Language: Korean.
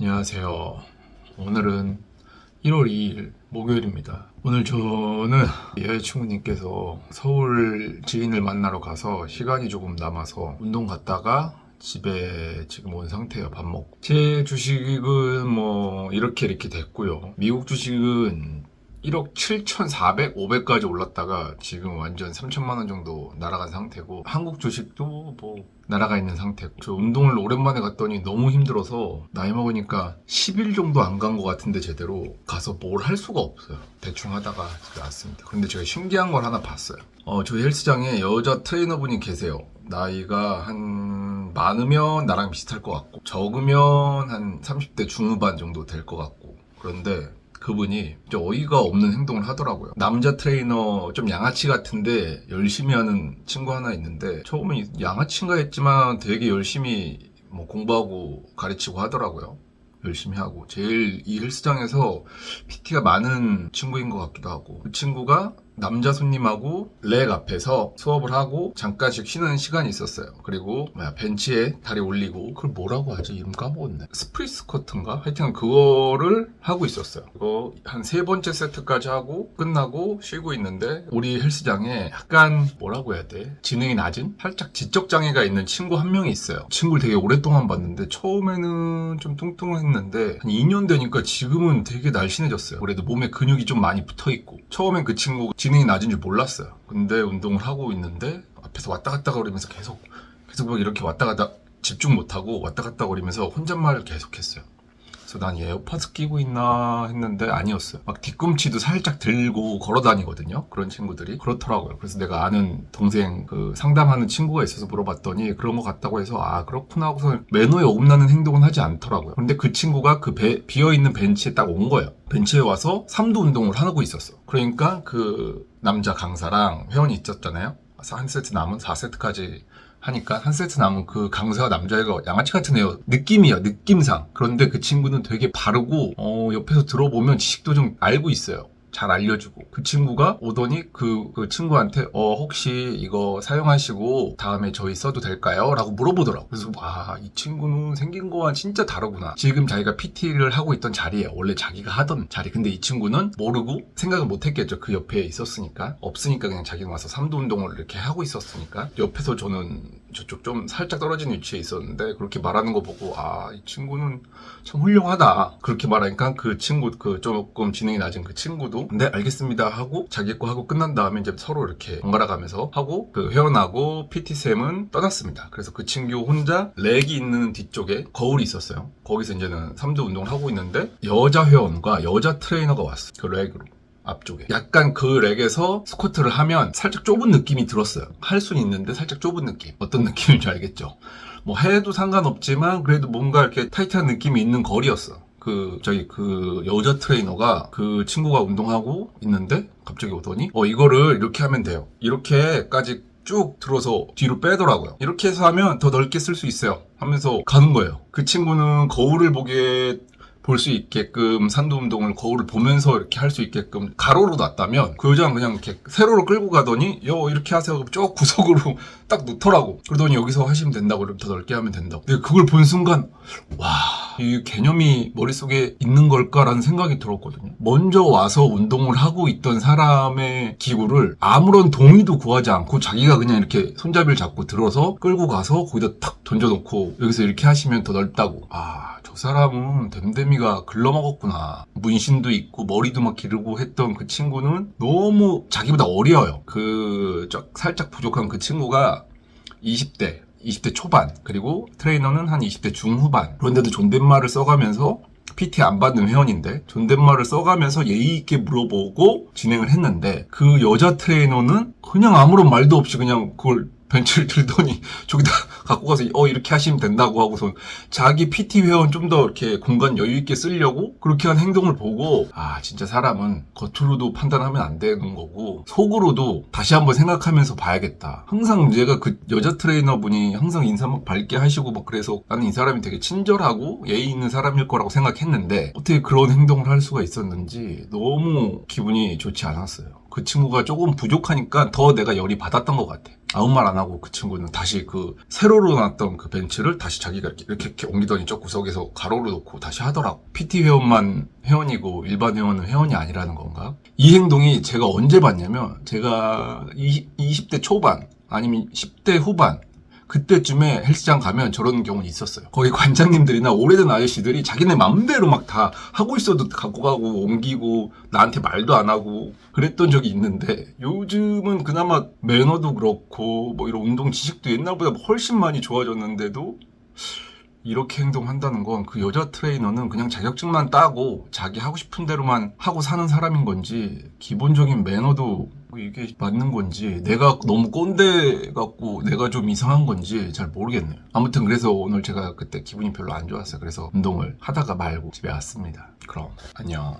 안녕하세요. 오늘은 1월 2일 목요일입니다. 오늘 저는 여자친구님께서 서울 지인을 만나러 가서 시간이 조금 남아서 운동 갔다가 집에 지금 온 상태예요. 밥 먹고. 제 주식은 뭐 이렇게 이렇게 됐고요. 미국 주식은 1억 7,400, 500까지 올랐다가 지금 완전 3천만 원 정도 날아간 상태고 한국 주식도 뭐 날아가 있는 상태고 저 운동을 오랜만에 갔더니 너무 힘들어서 나이 먹으니까 10일 정도 안 간 것 같은데 제대로 가서 뭘 할 수가 없어요. 대충 하다가 집에 왔습니다. 그런데 제가 신기한 걸 하나 봤어요. 어, 저희 헬스장에 여자 트레이너분이 계세요. 나이가 한 많으면 나랑 비슷할 것 같고 적으면 한 30대 중후반 정도 될 것 같고 그런데 그분이 좀 어이가 없는 행동을 하더라고요. 남자 트레이너 좀 양아치 같은데 열심히 하는 친구 하나 있는데 처음엔 양아치인가 했지만 되게 열심히 뭐 공부하고 가르치고 하더라고요. 열심히 하고 제일 이 헬스장에서 PT가 많은 친구인 것 같기도 하고 그 친구가 남자 손님하고 렉 앞에서 수업을 하고 잠깐씩 쉬는 시간이 있었어요. 그리고 뭐야, 벤치에 다리 올리고 그걸 뭐라고 하지? 이름 까먹었네. 스프리스 커트인가? 하여튼 그거를 하고 있었어요. 그거 한 세 번째 세트까지 하고 끝나고 쉬고 있는데 우리 헬스장에 약간 뭐라고 해야 돼? 지능이 낮은? 살짝 지적 장애가 있는 친구 한 명이 있어요. 친구를 되게 오랫동안 봤는데 처음에는 좀 뚱뚱했는데 한 2년 되니까 지금은 되게 날씬해졌어요. 그래도 몸에 근육이 좀 많이 붙어 있고 처음엔 그 친구 지능이 낮은 줄 몰랐어요. 근데 운동을 하고 있는데 앞에서 왔다 갔다 거리면서 계속 계속 막 이렇게 왔다 갔다 집중 못하고 왔다 갔다 거리면서 혼잣말을 계속했어요. 그래서 난얘 에어팟을 끼고 있나 했는데 아니었어요. 막 뒤꿈치도 살짝 들고 걸어 다니거든요. 그런 친구들이. 그렇더라고요. 그래서 내가 아는 동생 그 상담하는 친구가 있어서 물어봤더니 그런 것 같다고 해서 아, 그렇구나 하고서 매너에 어긋나는 행동은 하지 않더라고요. 근데 그 친구가 그 배- 비어있는 벤치에 딱 온 거예요. 벤치에 와서 삼두 운동을 하고 있었어. 그러니까 그 남자 강사랑 회원이 있었잖아요. 한 세트 남은 4세트까지 하니까 한 세트 남은 그 강사가 남자애가 양아치 같은 애요. 느낌이야, 느낌상. 그런데 그 친구는 되게 바르고, 어, 옆에서 들어보면 지식도 좀 알고 있어요. 잘 알려주고. 그 친구가 오더니 그, 그 친구한테, 어, 혹시 이거 사용하시고 다음에 저희 써도 될까요? 라고 물어보더라고. 그래서, 아, 이 친구는 생긴 거와 진짜 다르구나. 지금 자기가 PT를 하고 있던 자리에 원래 자기가 하던 자리. 근데 이 친구는 모르고 생각을 못 했겠죠. 그 옆에 있었으니까. 없으니까 그냥 자기가 와서 삼두 운동을 이렇게 하고 있었으니까. 옆에서 저는 저쪽 좀 살짝 떨어진 위치에 있었는데 그렇게 말하는 거 보고 아 이 친구는 참 훌륭하다 그렇게 말하니까 그 친구 그 조금 지능이 낮은 그 친구도 네 알겠습니다 하고 자기 거 하고 끝난 다음에 이제 서로 이렇게 번갈아 가면서 하고 그 회원하고 PT 쌤은 떠났습니다. 그래서 그 친구 혼자 렉이 있는 뒤쪽에 거울이 있었어요. 거기서 이제는 삼두 운동을 하고 있는데 여자 회원과 여자 트레이너가 왔어 그 렉으로. 앞쪽에. 약간 그 렉에서 스쿼트를 하면 살짝 좁은 느낌이 들었어요. 할 수는 있는데 살짝 좁은 느낌. 어떤 느낌인지 알겠죠? 뭐 해도 상관없지만 그래도 뭔가 이렇게 타이트한 느낌이 있는 거리였어. 그 저희 그 여자 트레이너가 그 친구가 운동하고 있는데 갑자기 오더니 어 이거를 이렇게 하면 돼요. 이렇게까지 쭉 들어서 뒤로 빼더라고요. 이렇게 해서 하면 더 넓게 쓸 수 있어요. 하면서 가는 거예요. 그 친구는 거울을 보게 볼 수 있게끔 산도 운동을 거울을 보면서 이렇게 할 수 있게끔 가로로 놨다면 그 여자는 그냥 이렇게 세로로 끌고 가더니 요 이렇게 하세요 쭉 구석으로 딱 놓더라고. 그러더니 여기서 하시면 된다고 이렇게 더 넓게 하면 된다고. 근데 그걸 본 순간 와 이 개념이 머릿속에 있는 걸까라는 생각이 들었거든요. 먼저 와서 운동을 하고 있던 사람의 기구를 아무런 동의도 구하지 않고 자기가 그냥 이렇게 손잡이를 잡고 들어서 끌고 가서 거기다 탁 던져놓고 여기서 이렇게 하시면 더 넓다고. 아 저 사람은 댐댐이 가 글러먹었구나. 문신도 있고 머리도 막 기르고 했던 그 친구는 너무 자기보다 어려요. 그, 저, 살짝 부족한 그 친구가 20대, 20대 초반, 그리고 트레이너는 한 20대 중후반. 그런데도 존댓말을 써가면서 PT 안 받는 회원인데 존댓말을 써가면서 예의 있게 물어보고 진행을 했는데 그 여자 트레이너는 그냥 아무런 말도 없이 그냥 그걸 벤치를 들더니 저기다 갖고 가서 어 이렇게 하시면 된다고 하고서 자기 PT 회원 좀 더 이렇게 공간 여유 있게 쓰려고 그렇게 한 행동을 보고 아 진짜 사람은 겉으로도 판단하면 안 되는 거고 속으로도 다시 한번 생각하면서 봐야겠다. 항상 제가 그 여자 트레이너분이 항상 인사 막 밝게 하시고 막 그래서 나는 이 사람이 되게 친절하고 예의 있는 사람일 거라고 생각했는데 어떻게 그런 행동을 할 수가 있었는지 너무 기분이 좋지 않았어요. 그 친구가 조금 부족하니까 더 내가 열이 받았던 것 같아. 아무 말 안 하고 그 친구는 다시 그 세로로 놨던 그 벤츠를 다시 자기가 이렇게, 이렇게, 이렇게 옮기더니 저 구석에서 가로로 놓고 다시 하더라고. PT 회원만 회원이고 일반 회원은 회원이 아니라는 건가? 이 행동이 제가 언제 봤냐면 제가 20, 20대 초반 아니면 10대 후반 그때쯤에 헬스장 가면 저런 경우는 있었어요. 거기 관장님들이나 오래된 아저씨들이 자기네 맘대로 막 다 하고 있어도 갖고 가고 옮기고 나한테 말도 안 하고 그랬던 적이 있는데 요즘은 그나마 매너도 그렇고 뭐 이런 운동 지식도 옛날보다 훨씬 많이 좋아졌는데도 이렇게 행동한다는 건 그 여자 트레이너는 그냥 자격증만 따고 자기 하고 싶은 대로만 하고 사는 사람인 건지 기본적인 매너도 이게 맞는 건지 내가 너무 꼰대 같고 내가 좀 이상한 건지 잘 모르겠네요. 아무튼 그래서 오늘 제가 그때 기분이 별로 안 좋았어요. 그래서 운동을 하다가 말고 집에 왔습니다. 그럼 안녕.